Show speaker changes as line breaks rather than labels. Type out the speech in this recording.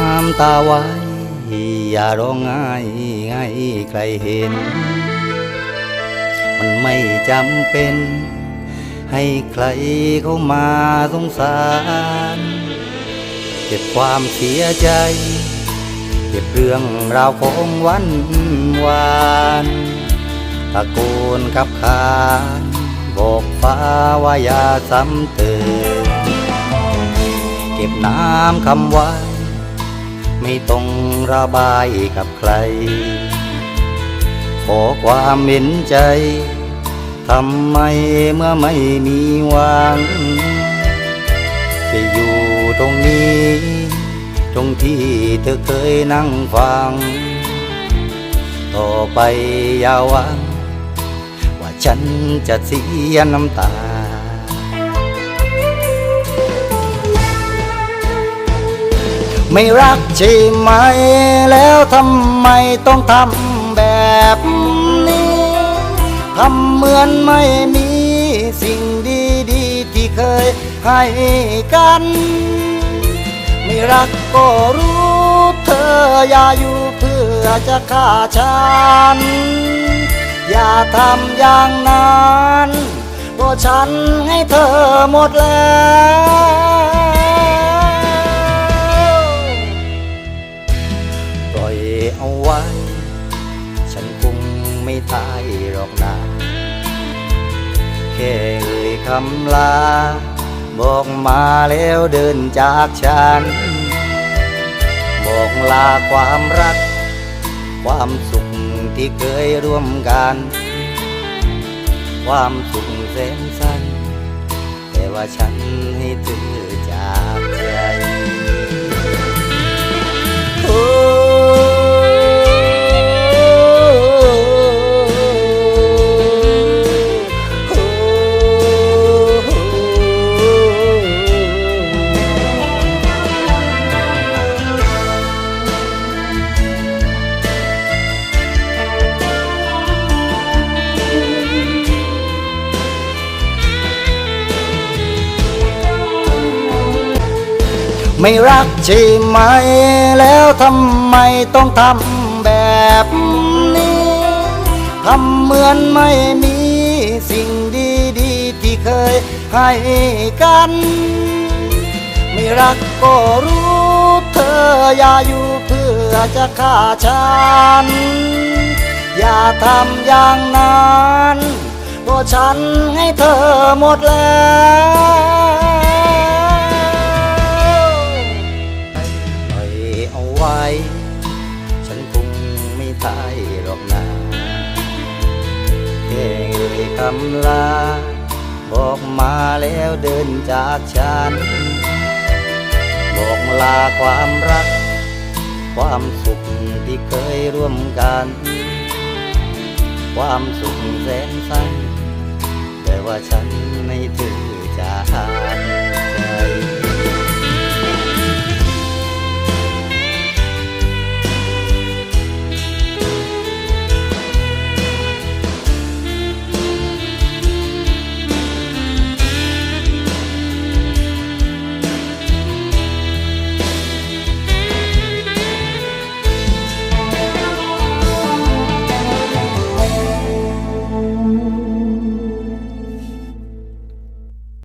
น้ำตาไว้ อย่าร้องไห้ให้ใครเห็น มันไม่จำเป็น ให้ใครเข้ามาสงสาร เก็บความเสียใจ เก็บเรื่องราวของวันวานตะโกนขับขานบอกฟ้าว่าอย่าซ้ำเติมเก็บน้ำคำไว้ ไม่ต้องระบายกับใคร ขอความเห็นใจ ทำไมเมื่อไม่มีหวัง จะอยู่ตรงนี้ ตรงที่เธอเคยนั่งฟัง ต่อไปอย่าหวัง ว่าฉันจะเสียน้ำตา ไม่รักใช่ไหม แล้วทำไมต้องทำแบบนี้ทำเหมือนไม่มีสิ่งดีๆที่เคยให้กัน ไม่รักก็รู้เธออย่าอยู่เพื่อจะฆ่าฉัน อย่าทำอย่างนั้นเพราะฉันให้เธอหมดแล้ว เอาไว้ ฉันคงไม่ตายหรอกนะแค่เอ่ยคำลา บอกมาแล้วเดินจากฉัน บอกลาความรัก ความสุขที่เคยร่วมกัน ความสุขแสนสั้นแต่ว่าฉันให้เธอ ไม่รักใช่ไหม แล้วทำไมต้องทำแบบนี้ทำเหมือนไม่มีสิ่งดีๆที่เคยให้กัน ไม่รักก็รู้เธออย่าอยู่เพื่อจะฆ่าฉัน อย่าทำอย่างนั้นเพราะฉันให้เธอหมดแล้ว คำลา บอกมาแล้วเดินจากฉัน บอกลาความรัก ความสุขที่เคยร่วมกัน ความสุขแสนสั้นแต่ว่าฉันไม่ถือจาก